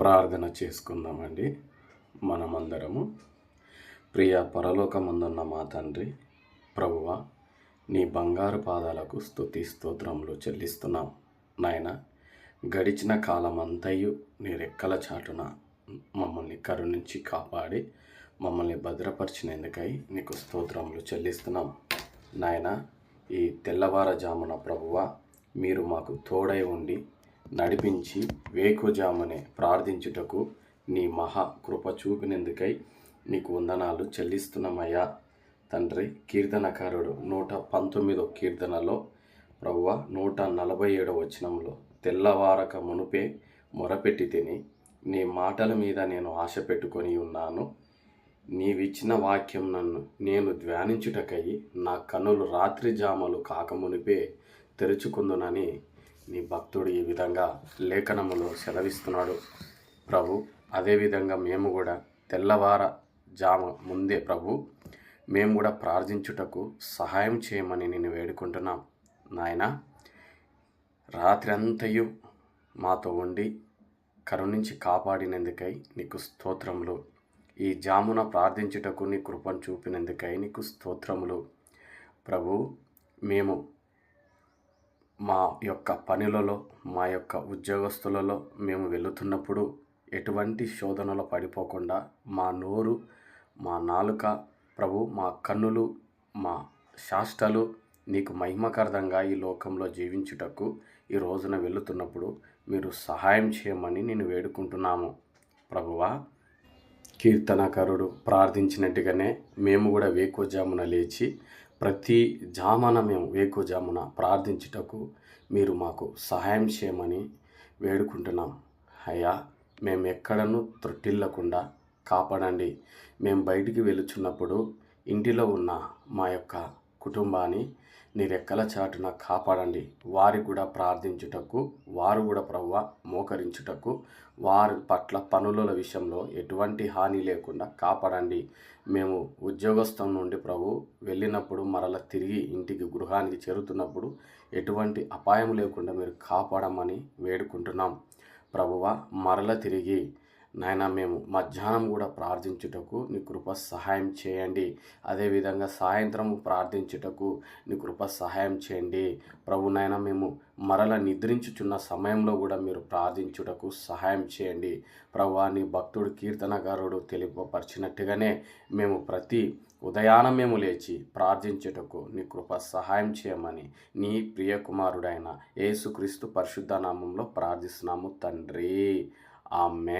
ప్రార్థన చేసుకుందామండి. మనమందరము ప్రియ పరలోకమందున్న మా తండ్రి ప్రభువ నీ బంగారు పాదాలకు స్తుతి స్తోత్రములు చెల్లిస్తున్నాం. నాయన గడిచిన కాలమంతయు నీ రెక్కల చాటున మమ్మల్ని కరుణించి కాపాడి మమ్మల్ని భద్రపరిచినందుకై నీకు స్తోత్రములు చెల్లిస్తున్నాం. నాయన ఈ తెల్లవారజామున ప్రభువ మీరు మాకు తోడై ఉండి నడిపించి వేకుజామునే ప్రార్థించుటకు నీ మహా కృప చూపినందుకై నీకు వందనాలు చెల్లిస్తున్నామయ్యా. తండ్రి కీర్తనకారుడు నూట పంతొమ్మిదో కీర్తనలో ప్రవ్వ నూట నలభై ఏడో వచనంలో తెల్లవారక మునుపే మొరపెట్టి తిని నీ మాటల మీద నేను ఆశ పెట్టుకొని ఉన్నాను. నీవిచ్చిన వాక్యం నన్ను నేను ధ్యానించుటకై నా కనులు రాత్రి జామలు కాకమునిపే తెరుచుకుందునని నీ భక్తుడు ఈ విధంగా లేఖనములో సెలవిస్తున్నాడు. ప్రభు అదేవిధంగా మేము కూడా తెల్లవార జామ ముందే ప్రభు మేము కూడా ప్రార్థించుటకు సహాయం చేయమని నేను వేడుకుంటున్నాం. నాయన రాత్రి అంతయు మాతో ఉండి కరుణించి కాపాడినందుకై నీకు స్తోత్రములు. ఈ జామున ప్రార్థించుటకు నీ కృపను చూపినందుకై నీకు స్తోత్రములు. ప్రభు మేము మా యొక్క పనులలో మా యొక్క ఉద్యోగస్తులలో మేము వెళుతున్నప్పుడు ఎటువంటి శోధనలో పడిపోకుండా మా నోరు మా నాలుక ప్రభు మా కన్నులు మా శాస్త్రాలు నీకు మహిమకరంగా ఈ లోకంలో జీవించుటకు ఈ రోజున వెళుతున్నప్పుడు మీరు సహాయం చేయమని నేను వేడుకుంటున్నాము. ప్రభువా కీర్తనకరుడు ప్రార్థించినట్టుగానే మేము కూడా వేకోజామున లేచి ప్రతి జామున మేము వేకుజామున ప్రార్థించుటకు మీరు మాకు సహాయం చేయమని వేడుకుంటున్నాం. అయ్యా మేము ఎక్కడను త్రొట్టిల్లకుండా కాపాడండి. మేము బయటికి వెళుచున్నప్పుడు ఇంటిలో ఉన్న మా యొక్క కుటుంబాన్ని నీ రెక్కల చాటున కాపాడండి. వారి కూడా ప్రార్థించుటకు వారు కూడా ప్రవ్వ మోకరించుటకు వారి పట్ల పనుల విషయంలో ఎటువంటి హాని లేకుండా కాపాడండి. మేము ఉద్యోగస్థం నుండి ప్రభు వెళ్ళినప్పుడు మరల తిరిగి ఇంటికి గృహానికి చేరుతున్నప్పుడు ఎటువంటి అపాయం లేకుండా మీరు కాపాడమని వేడుకుంటున్నాం. ప్రభువ మరల తిరిగి నాయన మేము మధ్యాహ్నం కూడా ప్రార్థించుటకు నీ కృప సహాయం చేయండి. అదేవిధంగా సాయంత్రం ప్రార్థించుటకు నీ కృప సహాయం చేయండి. ప్రభు నాయన మేము మరల నిద్రించుచున్న సమయంలో కూడా మీరు ప్రార్థించుటకు సహాయం చేయండి. ప్రభు నీ భక్తుడు కీర్తనగారుడు తెలియపరిచినట్టుగానే మేము ప్రతి ఉదయాన మేము లేచి ప్రార్థించుటకు నీ కృప సహాయం చేయమని నీ ప్రియ కుమారుడైన యేసుక్రీస్తు పరిశుద్ధ నామంలో ప్రార్థిస్తున్నాము తండ్రి. ఆమె